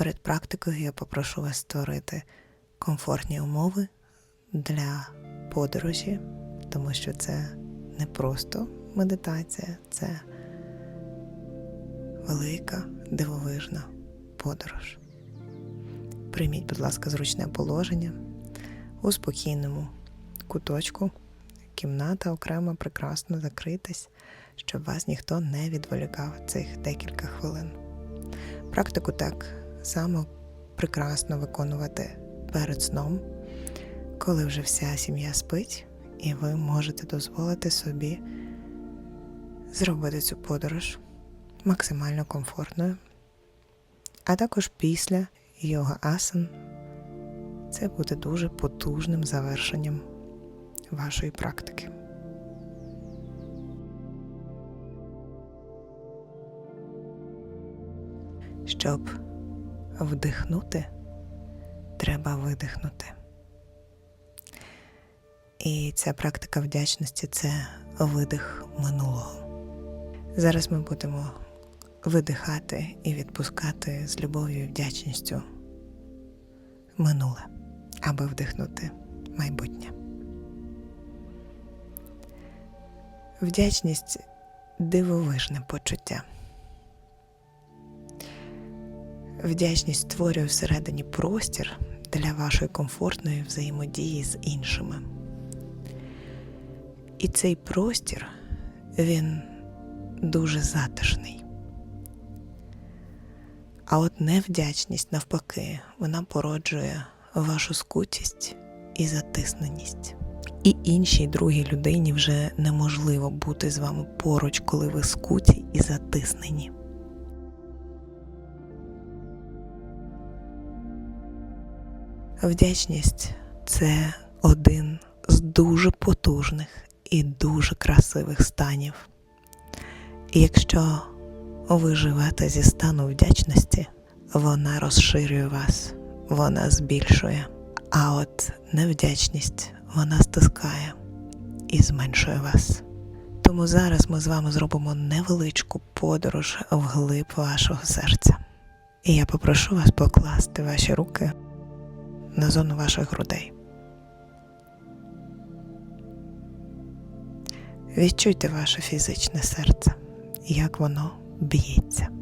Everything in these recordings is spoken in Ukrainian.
Перед практикою я попрошу вас створити комфортні умови для подорожі, тому що це не просто медитація, це велика дивовижна подорож. Прийміть, будь ласка, зручне положення у спокійному куточку. Кімната окремо прекрасно закритись, щоб вас ніхто не відволікав цих декілька хвилин. Практику так само прекрасно виконувати перед сном, коли вже вся сім'я спить, і ви можете дозволити собі зробити цю подорож максимально комфортною. А також після йога асан це буде дуже потужним завершенням вашої практики. Щоб вдихнути, треба видихнути. І ця практика вдячності це видих минулого. Зараз ми будемо видихати і відпускати з любов'ю і вдячністю минуле, аби вдихнути майбутнє. Вдячність дивовижне почуття. Вдячність створює всередині простір для вашої комфортної взаємодії з іншими. І цей простір він дуже затишний. А от невдячність, навпаки, вона породжує вашу скутість і затисненість. І іншій другій людині вже неможливо бути з вами поруч, коли ви скуті і затиснені. Вдячність це один з дуже потужних і дуже красивих станів. І якщо ви живете зі стану вдячності, вона розширює вас, вона збільшує. А от невдячність вона стискає і зменшує вас. Тому зараз ми з вами зробимо невеличку подорож вглиб вашого серця. І я попрошу вас покласти ваші руки на зону ваших грудей. Відчуйте ваше фізичне серце, як воно б'ється.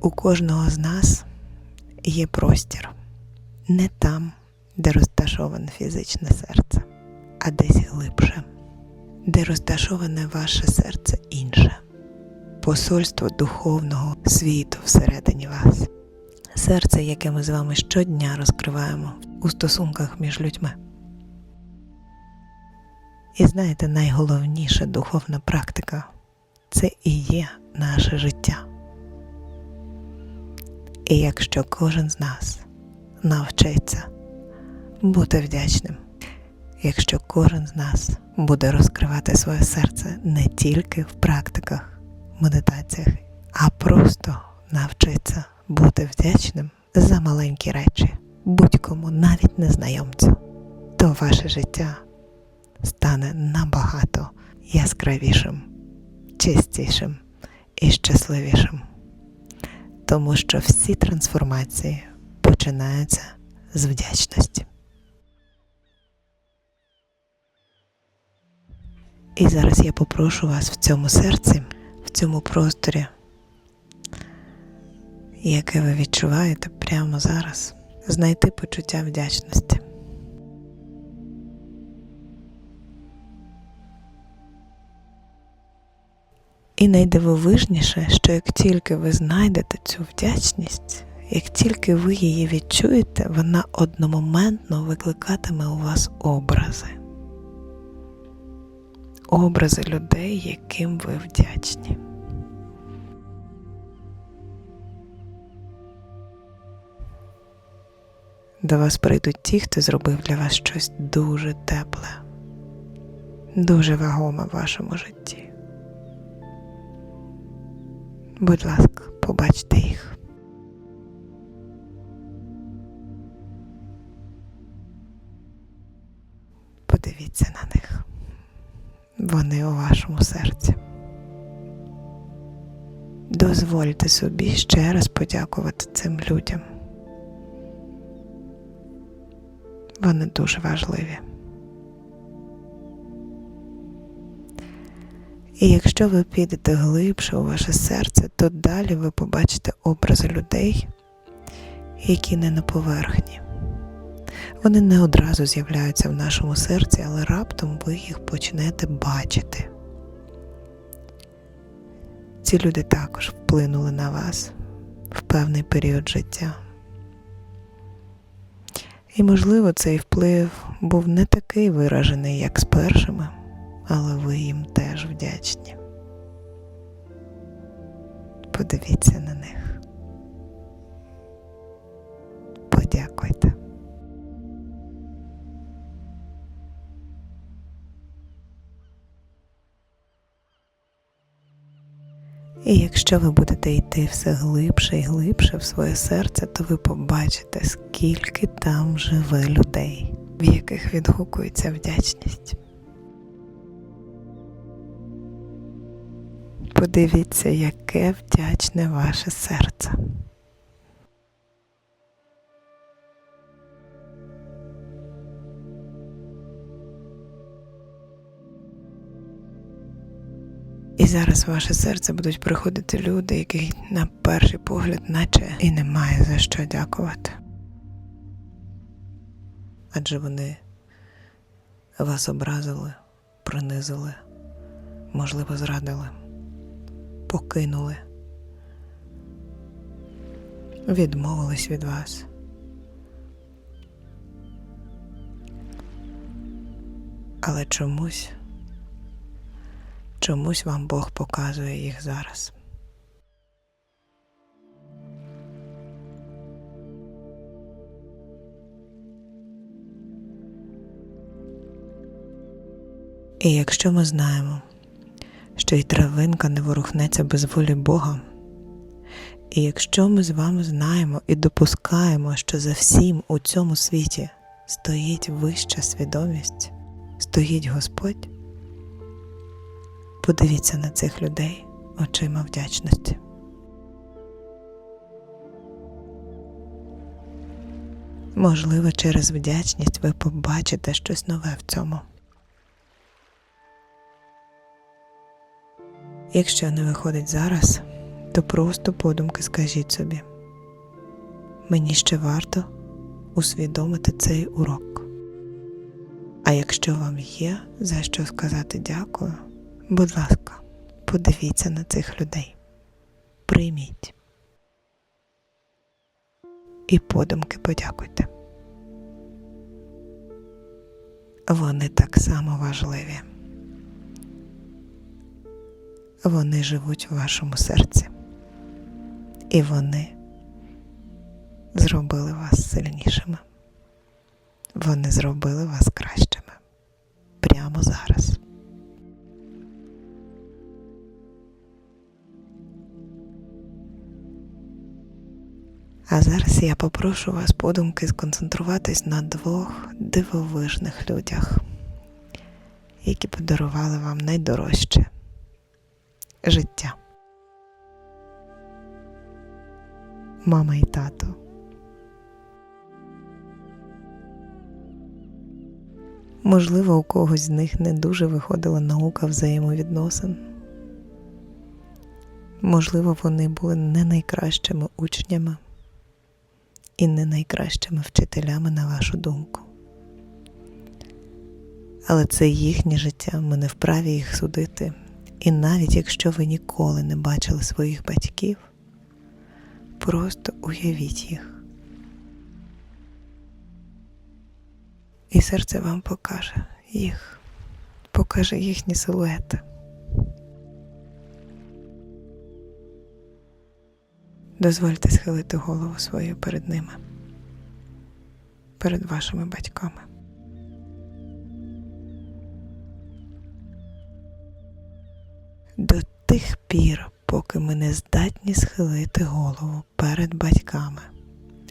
У кожного з нас є простір не там, де розташоване фізичне серце, а десь глибше, де розташоване ваше серце інше, посольство духовного світу всередині вас, серце, яке ми з вами щодня розкриваємо у стосунках між людьми. І знаєте, найголовніша духовна практика це і є наше життя. І якщо кожен з нас навчиться бути вдячним, якщо кожен з нас буде розкривати своє серце не тільки в практиках, медитаціях, а просто навчиться бути вдячним за маленькі речі, будь-кому, навіть незнайомцю, то ваше життя стане набагато яскравішим, чистішим і щасливішим тому що всі трансформації починаються з вдячності. І зараз я попрошу вас в цьому серці, в цьому просторі, яке ви відчуваєте прямо зараз, знайти почуття вдячності. І найдивовижніше, що як тільки ви знайдете цю вдячність, як тільки ви її відчуєте, вона одномоментно викликатиме у вас образи. Образи людей, яким ви вдячні. До вас прийдуть ті, хто зробив для вас щось дуже тепле, дуже вагоме в вашому житті Будь ласка, побачте їх. Подивіться на них. Вони у вашому серці. Дозвольте собі ще раз подякувати цим людям. Вони дуже важливі. І якщо ви підете глибше у ваше серце, то далі ви побачите образи людей, які не на поверхні. Вони не одразу з'являються в нашому серці, але раптом ви їх почнете бачити. Ці люди також вплинули на вас в певний період життя. І, можливо, цей вплив був не такий виражений, як з першими, але ви їм теж вдячні. Подивіться на них. Подякуйте. І якщо ви будете йти все глибше і глибше в своє серце, то ви побачите, скільки там живе людей, в яких відгукується вдячність. Подивіться, яке вдячне ваше серце. І зараз в ваше серце будуть приходити люди, яких на перший погляд, наче і немає за що дякувати. Адже вони вас образили, принизили, можливо, зрадили, покинули, відмовились від вас. Але чомусь Чомусь вам Бог показує їх зараз. І якщо ми знаємо, що і травинка не ворухнеться без волі Бога, і якщо ми з вами знаємо і допускаємо, що за всім у цьому світі стоїть вища свідомість, стоїть Господь. Подивіться на цих людей очима вдячності. Можливо, через вдячність ви побачите щось нове в цьому. Якщо не виходить зараз, то просто подумки скажіть собі, мені ще варто усвідомити цей урок. А якщо вам є за що сказати дякую. Будь ласка, подивіться на цих людей, прийміть і подумки подякуйте. Вони так само важливі. Вони живуть у вашому серці, і вони зробили вас сильнішими. Вони зробили вас кращими прямо зараз. А зараз я попрошу вас подумки сконцентруватись на двох дивовижних людях, які подарували вам найдорожче життя. Мама і тато. Можливо, у когось з них не дуже виходила наука взаємовідносин. Можливо, вони були не найкращими учнями і не найкращими вчителями на вашу думку. Але це їхнє життя, ми не вправі їх судити. І навіть якщо ви ніколи не бачили своїх батьків, просто уявіть їх. І серце вам покаже їх, покаже їхні силуети. Дозвольте схилити голову свою перед ними, перед вашими батьками. До тих пір, поки ми не здатні схилити голову перед батьками,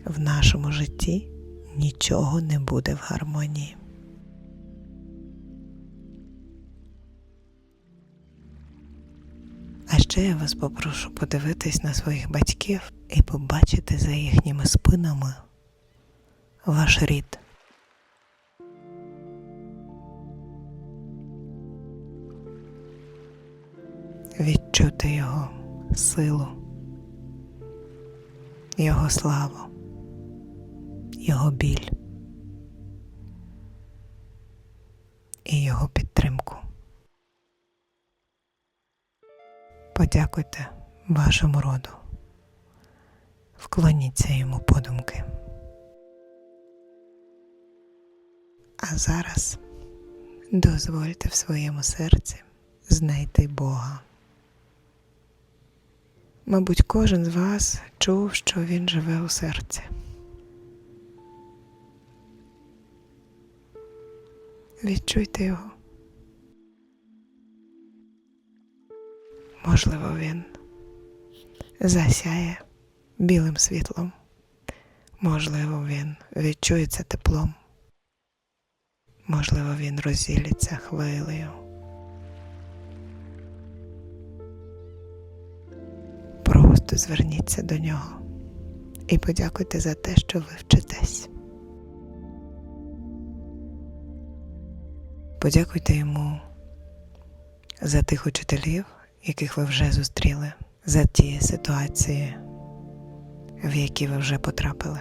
в нашому житті нічого не буде в гармонії. А ще я вас попрошу подивитись на своїх батьків і побачити за їхніми спинами ваш рід. Відчути його силу, його славу, його біль і його підтримку. Подякуйте вашому роду, вклоніться йому подумки. А зараз дозвольте в своєму серці знайти Бога. Мабуть, кожен з вас чув, що Він живе у серці. Відчуйте його. Можливо, він засяє білим світлом. Можливо, він відчується теплом. Можливо, він розділиться хвилею. Просто зверніться до нього і подякуйте за те, що ви вчитесь. Подякуйте йому за тих учителів, яких ви вже зустріли, за ті ситуації, в які ви вже потрапили,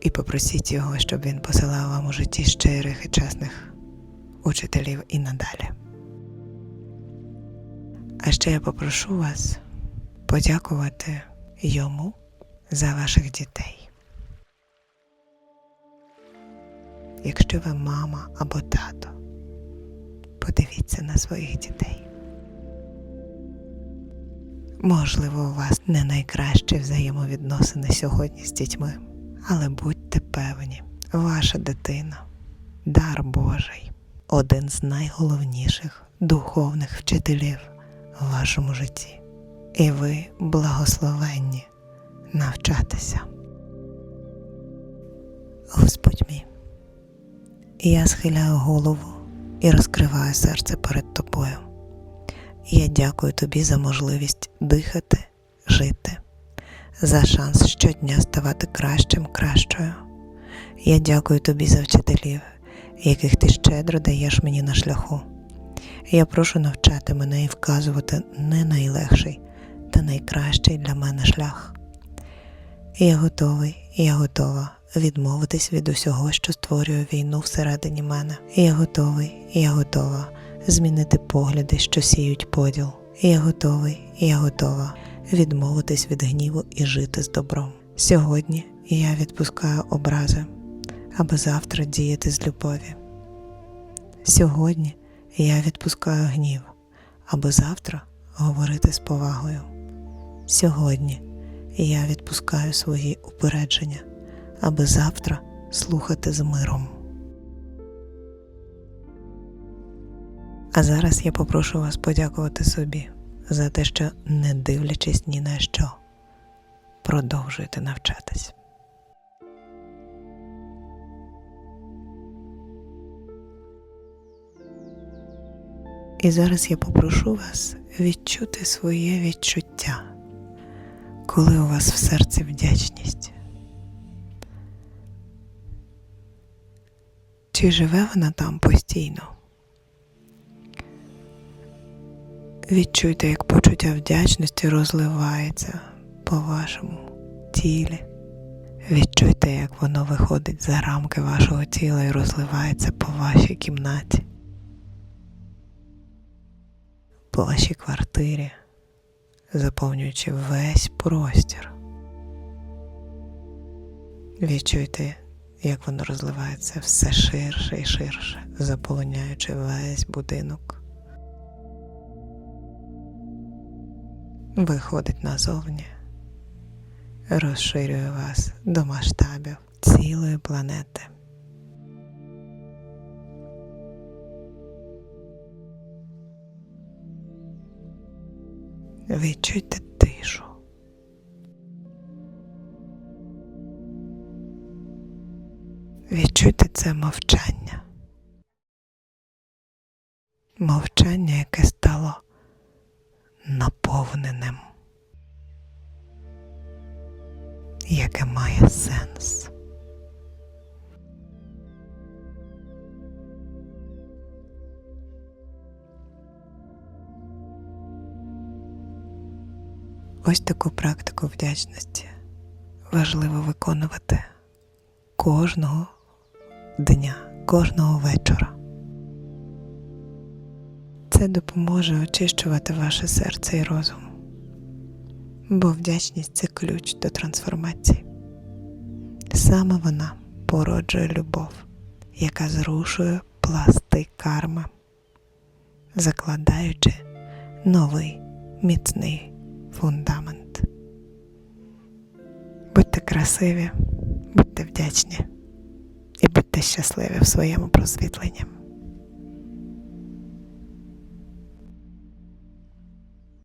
і попросіть його, щоб він посилав вам у житті щирих і чесних учителів і надалі. А ще я попрошу вас подякувати йому за ваших дітей. Якщо ви мама або тато, подивіться на своїх дітей. Можливо, у вас не найкращі взаємовідносини сьогодні з дітьми, але будьте певні, ваша дитина дар Божий, один з найголовніших духовних вчителів в вашому житті. І ви благословенні навчатися. Господь мій, я схиляю голову і розкриваю серце перед тобою. Я дякую тобі за можливість дихати, жити, за шанс щодня ставати кращим, кращою. Я дякую тобі за вчителів, яких ти щедро даєш мені на шляху. Я прошу навчати мене і вказувати не найлегший та найкращий для мене шлях. Я готовий, я готова відмовитись від усього, що створює війну всередині мене. Я готовий, я готова змінити погляди, що сіють поділ. Я готовий, я готова відмовитись від гніву і жити з добром. Сьогодні я відпускаю образи, аби завтра діяти з любові. Сьогодні я відпускаю гнів, аби завтра говорити з повагою. Сьогодні я відпускаю свої упередження, аби завтра слухати з миром. А зараз я попрошу вас подякувати собі за те, що, не дивлячись ні на що, продовжуєте навчатись. І зараз я попрошу вас відчути своє відчуття, коли у вас в серці вдячність. Чи живе вона там постійно? Відчуйте, як почуття вдячності розливається по вашому тілі. Відчуйте, як воно виходить за рамки вашого тіла і розливається по вашій кімнаті, по вашій квартирі, заповнюючи весь простір. Відчуйте, як воно розливається все ширше і ширше, заполоняючи весь будинок. виходить назовні, розширює вас до масштабів цілої планети. Відчуйте тишу. Відчуйте це мовчання. Мовчання, яке стало наповненим, яке має сенс. Ось таку практику вдячності важливо виконувати кожного дня, кожного вечора. Це допоможе очищувати ваше серце і розум, бо вдячність це ключ до трансформації. Саме вона породжує любов, яка зрушує пласти карми, закладаючи новий міцний фундамент. Будьте красиві, будьте вдячні і будьте щасливі в своєму просвітленні.